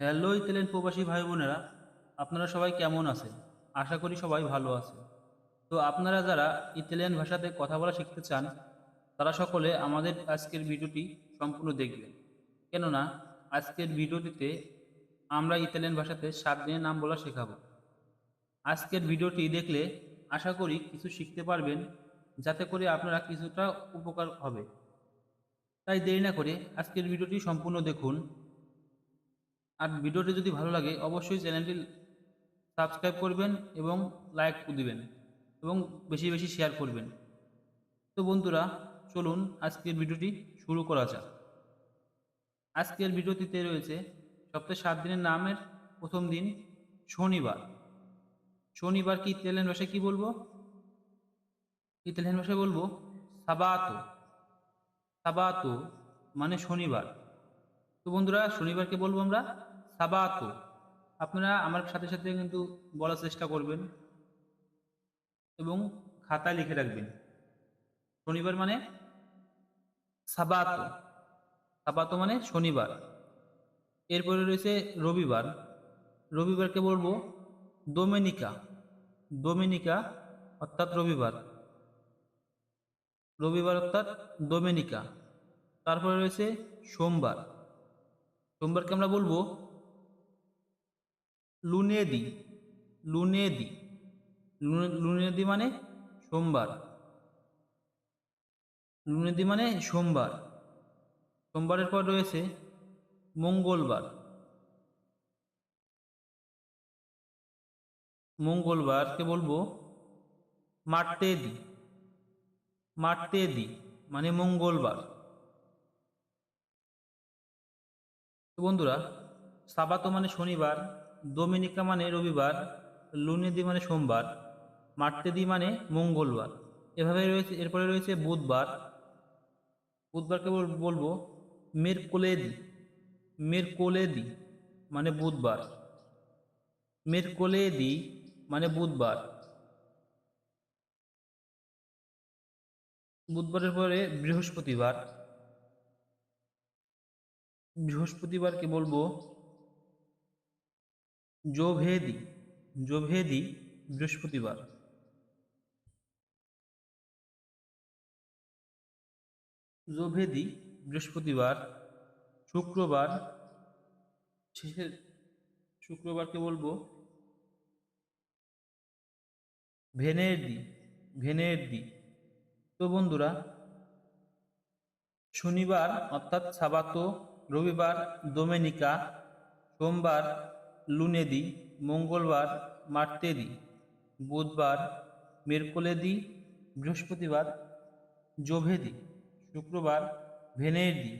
Hello Italian প্রবাসী ভাই বোনেরা, আপনারা সবাই কেমন আছেন? আশা করি সবাই ভালো আছে তো আপনারা যারা ইতালিয়ান ভাষাতে কথা বলা শিখতে চান, তারা সকলে আমাদের আজকের ভিডিওটি সম্পূর্ণ দেখবেন। কেননা, আজকের ভিডিওটিতে আমরা ইতালিয়ান ভাষাতে সাত দিনের নাম বলা শেখাবো। আজকের ভিডিওটি দেখলে আশা করি কিছু শিখতে পারবেন, যাতে করে আপনারা কিছুটা উপকার হবে। তাই দেরি না করে আজকের ভিডিওটি সম্পূর্ণ দেখুন। আর ভিডিওটি যদি ভালো লাগে, অবশ্যই চ্যানেলটি সাবস্ক্রাইব করবেন এবং লাইক দিবেন এবং বেশি বেশি শেয়ার করবেন। তো বন্ধুরা, চলুন আজকের ভিডিওটি শুরু করা যাক। আজকের ভিডিওটিতে রয়েছে সপ্তাহে সাত দিনের নামের প্রথম দিন শনিবার। শনিবার কি ইতালিয়ান ভাষায় কি বলব? ইতালিয়ান ভাষায় বলব সাবাতো। সাবাতো মানে শনিবার। তো বন্ধুরা, শনিবারকে বলব আমরা? সাবাতো আপনারা আমার সাথে সাথে কিন্তু বলার চেষ্টা করবেন এবং খাতায় লিখে রাখবেন। শনিবার মানে সাবাতো। সাবাতো মানে শনিবার। এরপরে রয়েছে রবিবার। রবিবারকে বলব ডোমেনিকা ডোমেনিকা অর্থাৎ রবিবার। রবিবার অর্থাৎ ডোমেনিকা তারপরে রয়েছে সোমবার। সোমবারকে আমরা বলব লুনেদি লুনেদি, লুনে- লুনেদি মানে সোমবার। লুনেদি মানে সোমবার। সোমবারের পর রয়েছে মঙ্গলবার। মঙ্গলবারকে বলব মার্তেদি। মার্তেদি মানে মঙ্গলবার। বন্ধুরা, সাবাতো মানে শনিবার ডোমিনিকা মানে রবিবার, লুনেদি মানে সোমবার মার্তেদি মানে মঙ্গলবার। এভাবে রয়েছে, এরপরে রয়েছে বুধবার। বুধবারকে বল- বলব মেরকোলেদি মেরকোলেদি মানে বুধবার। মেরকোলেদি মানে বুধবার। বুধবারের পরে বৃহস্পতিবার। বৃহস্পতিবারকে বলব জোভেদি জোভেদি বৃহস্পতিবার। জোভেদি বৃহস্পতিবার, শুক্রবার, শেষের শুক্রবারকে বলব ভেনের ভেনেরদি ভেনেরদি তো বন্ধুরা, শনিবার অর্থাৎ সাবাতো, রবিবার ডোমেনিকা সোমবার লুনেদি মঙ্গলবার মার্তে মার্তেদি বুধবার মেরকোলেদি বৃহস্পতিবার জোভেদি শুক্রবার ভেনের ভেনেরদি।